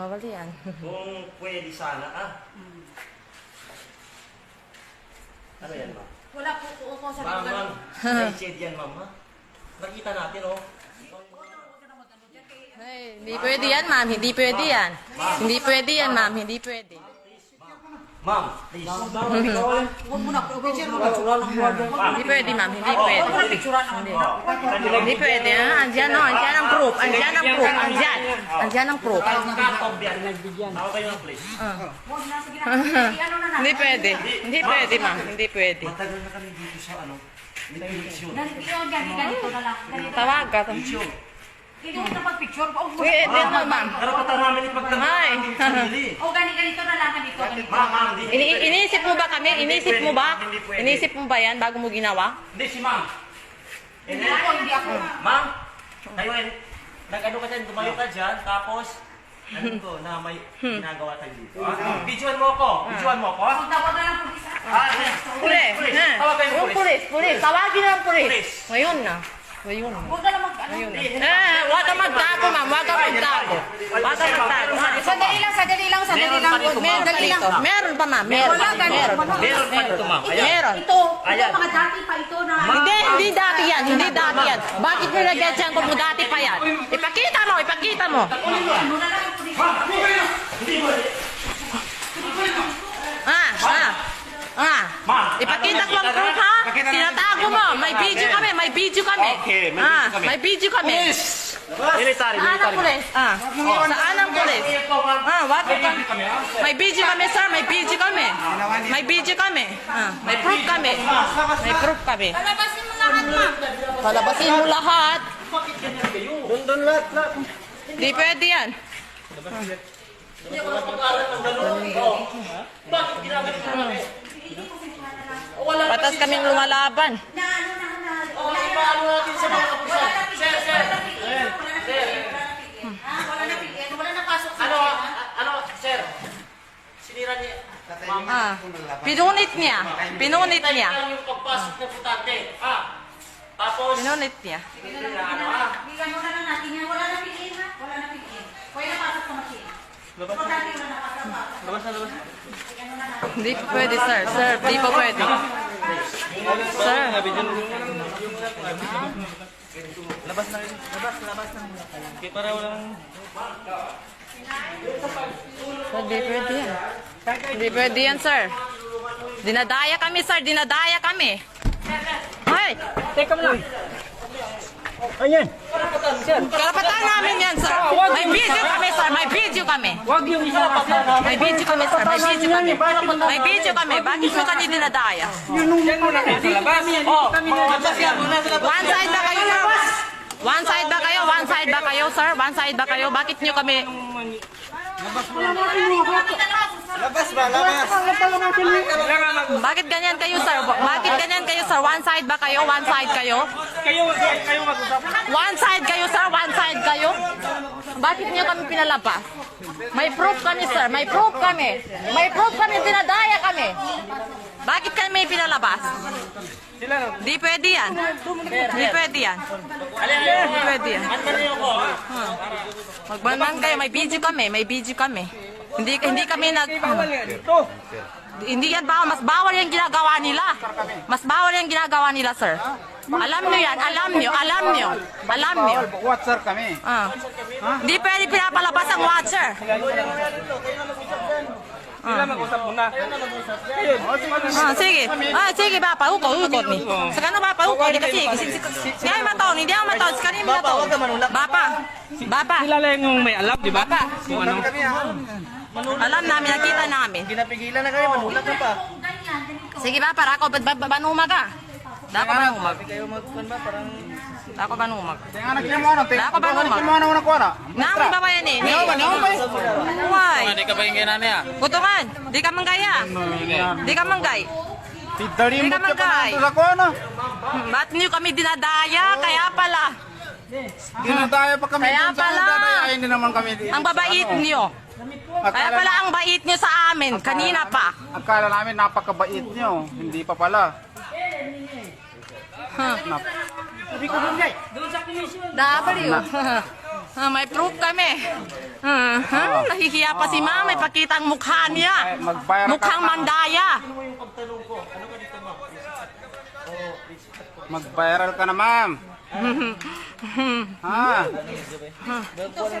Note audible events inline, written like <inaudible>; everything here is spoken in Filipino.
Bawal yan. <laughs> Kung pwede sana, ah. Ano yan, ma'am? Wala po po ako sa Ma'am, ma'am. <laughs> May shade yan, ma'am, ha? Nakita natin, oh. Ay, hindi pwede yan, ma'am. Hindi pwede yan. Hindi pwede yan, ma'am. Hindi pwede. Ma'am, please. Huwag mo na. Picture mo. Mo. Hindi pwede, ma'am. Hindi pwede. Hindi pwede. Ah, andyan, no. Andyan ang proof. Andyan ang proof. Andyan. Andyan ang proof. Ako kayo ng please. Huwag na. Na. Ano na na. Hindi pwede. Hindi pwede, ma'am. Hindi pwede. Matagal na kami dito sa ano. Eleksyon. Ganito Hindi mo na pag-picture. Oh, Pwede mo, ma'am. Karapatan namin ipagtanggol Ay. ang sarili. <laughs> Oh, ganito na lang. Ganito. Ganito. Ma'am, ma'am, hindi. Ini iniisip mo ba kami? Iniisip mo ba? Hindi pwede. Iniisip mo ba yan bago mo ginawa? Hindi, si ma'am. Hindi ako. Hindi ako. Ma'am, kayo eh, nag-ano ka dyan, tumayo ka dyan, tapos, ano ko, na may ginagawa tayo dito. Ah, Videoan mo ako, videoan mo ako. Huwag na huwag na lang po. Ah, yes. Pulis. Pulis. Ha? Tawag kayo Yung pulis. pulis. Pulis. Tawagin na ang pulis. Pulis. Ngayon na. Na. Huwag na lang mag... Ano? Na. Eh, wag ka magtago, ma'am. Wag ka magtago. Wag ka magtago. Sandali lang, sandali lang, sandali Meron lang. pa dito, ma'am. Meron pa dito. Meron pa, ma'am. Meron. Meron. Meron pa dito, ma'am. Meron. Ito, ito Ayan. mga dati pa ito na... Hindi, hindi dati yan. Hindi dati yan. Bakit nilagyan siya kung dati pa yan? Ipakita mo, ipakita mo. Na. Ah, ah. Ah. Ipakita ko ang proof na? ha. Na- Tinatago mo. May video may video kami. Okay, may Ah, video kami. may video kami. Military, Saan ang military. pulis? Ah. Saan ang pulis? Ah, what? May video kami, sir. May video kami. May video kami. Ah, may proof kami. May proof kami. Palabasin mo lahat, ma'am. Palabasin mo lahat. Doon, doon, lahat, lahat. Hindi pwede yan. Hindi ako napag-aral ng gano'n. Oh. Bakit ginagawa namin? O, wala pa Patas kaming lumalaban. Na ano na na. O, ipaano natin sa mga kapusan? Sir, sir. Ah, wala na pigyan. Wala na pasok sa Ano, ano, sir? Sinira niya. Ah, pinunit niya. Pinunit niya. Tayo lang yung pagpasok ng putante. Ah. Tapos, Pinunit niya. ano ah. Bigyan mo na natin yan. Wala na pigyan, ha? Wala na pigyan. Pwede na pasok sa. Importante wala na pasok pa. Labas na, labas. Hindi po pwede, sir. Sir, hindi po pwede. Sir. Labas na rin. Labas, labas na. Okay, para walang... Hindi pwede yan. Hindi pwede yan, sir. Dinadaya kami, sir. Dinadaya kami. Ay! Teka mo lang. Ayan. Karapatan namin yan, sir. May video kami, sir. May video kami. Wag yung isa kasi. May video kami, sir. May video kami. May video kami. Bakit mo kami dinadaya? Yan muna kayo sa labas. Oh, One side ba kayo, sir? One side ba kayo? One side ba kayo, sir? One side ba kayo? Bakit nyo kami... Bakit ganyan kayo, sir? Bakit ganyan kayo, sir? One side ba kayo? One side kayo? kayo, kayo mag-usap. One side kayo, sir? Bakit niyo kami pinalabas? May proof kami, sir. May proof kami. May proof kami. Dinadaya kami. Bakit kami pinalabas? Di pwede yan. Di pwede yan. Di pwede yan. Ah? Magbanman kayo. May video kami. May video kami. Hindi hindi kami nag... Hindi yan bawal. Mas bawal yung ginagawa nila. Mas bawal yung ginagawa nila, sir. Alam nyo yan. Alam nyo. Alam nyo. Alam nyo. Watcher kami. Ah. Hindi pwede pinapalabas ang watcher. Sila mag-usap muna. Ah, sige. Ah, sige ba, paukot, ukot ni. Sa kanila ba, paukot, di kasi. Hindi ako mataon, hindi ako mataon. Sa kanila mataon. Bapa, bapa, Sila lang yung may alam, di ba? bapa. Kung ano. Alam namin, nakita namin. Pinapigilan na kayo, manulat na pa. Sige ba, para ako, ba, ba. Kayo magkuhan ba, parang... Dako banumag. Tingnan na mo ano. Wala ka ba naman? Tingnan mo ano una ko na. Nang ba ba yan eh? Ba? Ba? Why? Hindi ka ba yung ginana niya? Kutungan, di ka manggaya. Di ka manggay. Tidari mo ka ano. Hmm, Ba't niyo kami dinadaya? Kaya pala, Ginadaya pa kami Kaya pala. dadayain din naman kami. ang babait niyo. Kaya pala ang bait niyo sa amin, kanina pa. akala namin napakabait nyo. Hindi pa pala. Huh. Nap- Dabaliw. Ah, may proof kami. Ah, ha? Nahihiya pa si ma'am. May pakita ang mukha niya. Mukhang mandaya. Mag-viral ka na, ma'am. ha? <laughs>